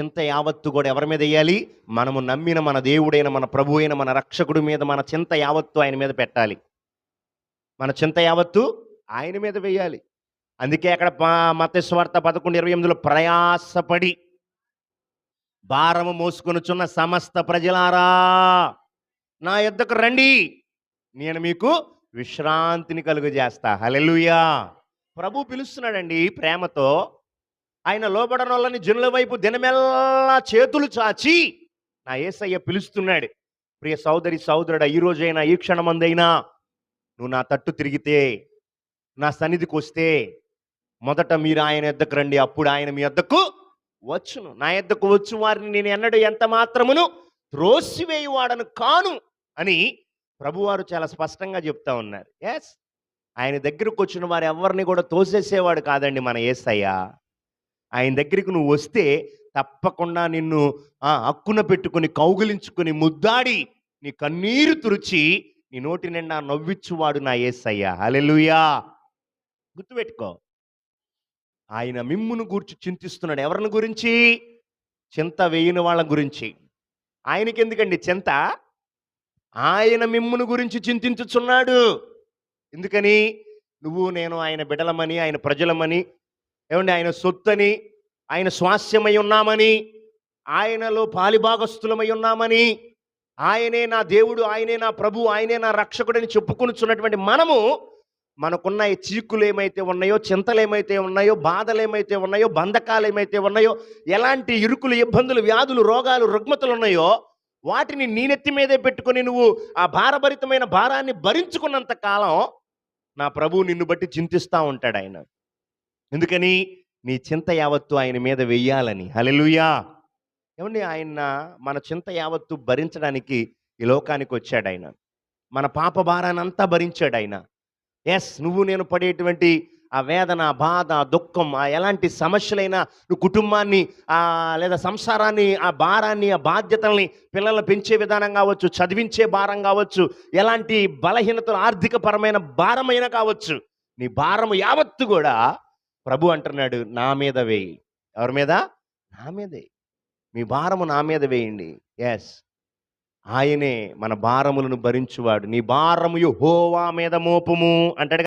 చింత యావత్తు కూడా ఎవరి మీద వేయాలి? మనము నమ్మిన మన దేవుడైన మన ప్రభు అయిన మన రక్షకుడి మీద మన చింత యావత్తు ఆయన మీద పెట్టాలి. మన చింత యావత్తు ఆయన మీద వేయాలి. అందుకే అక్కడ మత స్వార్థ పదకొండు ఇరవై ఎనిమిదిలో ప్రయాసపడి భారము మోసుకొనుచున్న సమస్త ప్రజలారా నా యొద్దకు రండి. నేను మీకు విశ్రాంతిని కలుగజేస్తా. హలెలుయా ప్రభు పిలుస్తున్నాడండి ప్రేమతో. ఆయన లోబడన వాళ్ళని జనుల వైపు దినమెల్లా చేతులు చాచి నా ఏసయ్య పిలుస్తున్నాడు. ప్రియ సోదరి సోదరుడ ఈ రోజైనా ఈ క్షణమందైనా నువ్వు నా తట్టు తిరిగితే నా సన్నిధికి వస్తే మొదట మీరు ఆయన ఎద్దకు రండి. అప్పుడు ఆయన మీ ఎద్దకు వచ్చును. నా ఎద్దకు వచ్చు వారిని నేను ఎన్నడూ ఎంత మాత్రమును త్రోసివేయువాడను కాను అని ప్రభువారు చాలా స్పష్టంగా చెప్తా ఉన్నారు. ఎస్ ఆయన దగ్గరకు వచ్చిన వారు ఎవరిని కూడా తోసేసేవాడు కాదండి మన ఏసయ్య. ఆయన దగ్గరికి నువ్వు వస్తే తప్పకుండా నిన్ను ఆ, హక్కున పెట్టుకొని కౌగిలించుకొని ముద్దాడి నీ కన్నీరు తురిచి నీ నోటి నిండా నవ్విచ్చువాడు నా ఏసయ్యా. హల్లెలూయా. గుర్తుపెట్టుకో. ఆయన మిమ్మును గూర్చి చింతిస్తున్నాడు. ఎవరిని గురించి? చింత వేయని వాళ్ళ గురించి. ఆయనకి ఎందుకండి చింత? ఆయన మిమ్మును గురించి చింతించుచున్నాడు. ఎందుకని? నువ్వు నేను ఆయన బిడలమని ఆయన ప్రజలమని ఏమండి? ఆయన సొత్తని ఆయన స్వాస్యమై ఉన్నామని ఆయనలో పాలిభాగస్థులమై ఉన్నామని ఆయనే నా దేవుడు ఆయనే నా ప్రభు ఆయనే నా రక్షకుడని చెప్పుకొనుచున్నటువంటి మనము మనకున్న ఈ చీకులు ఏమైతే ఉన్నాయో చింతలు ఏమైతే ఉన్నాయో బాధలు ఏమైతే ఉన్నాయో బంధకాలు ఏమైతే ఉన్నాయో ఎలాంటి ఇరుకులు ఇబ్బందులు వ్యాధులు రోగాలు రుగ్మతలు ఉన్నాయో వాటిని నీనెత్తి మీదే పెట్టుకొని నువ్వు ఆ భారభరితమైన భారాన్ని భరించుకున్నంత కాలం నా ప్రభు నిన్ను బట్టి చింతిస్తూ ఉంటాడు ఆయన. ఎందుకని? నీ చింత యావత్తు ఆయన మీద వెయ్యాలని. హలెలుయా ఏమండి ఆయన మన చింత యావత్తు భరించడానికి ఈ లోకానికి వచ్చాడు ఆయన. మన పాప భారాన్ని అంతా భరించాడు ఆయన. ఎస్ నువ్వు నేను పడేటువంటి ఆ వేదన బాధ దుఃఖం ఆ ఎలాంటి సమస్యలైనా నువ్వు కుటుంబాన్ని ఆ లేదా సంసారాన్ని ఆ భారాన్ని ఆ బాధ్యతల్ని పిల్లల్ని పెంచే విధానం కావచ్చు చదివించే భారం కావచ్చు ఎలాంటి బలహీనతలు ఆర్థికపరమైన భారమైన కావచ్చు నీ భారము యావత్తు కూడా ప్రభు అంటున్నాడు నా మీద వేయి. ఎవరి మీద? నా మీదే. మీ భారము నా మీద వేయండి. ఎస్ ఆయనే మన భారములను భరించువాడు. నీ భారము యెహోవా మీద మోపము. అంటాడు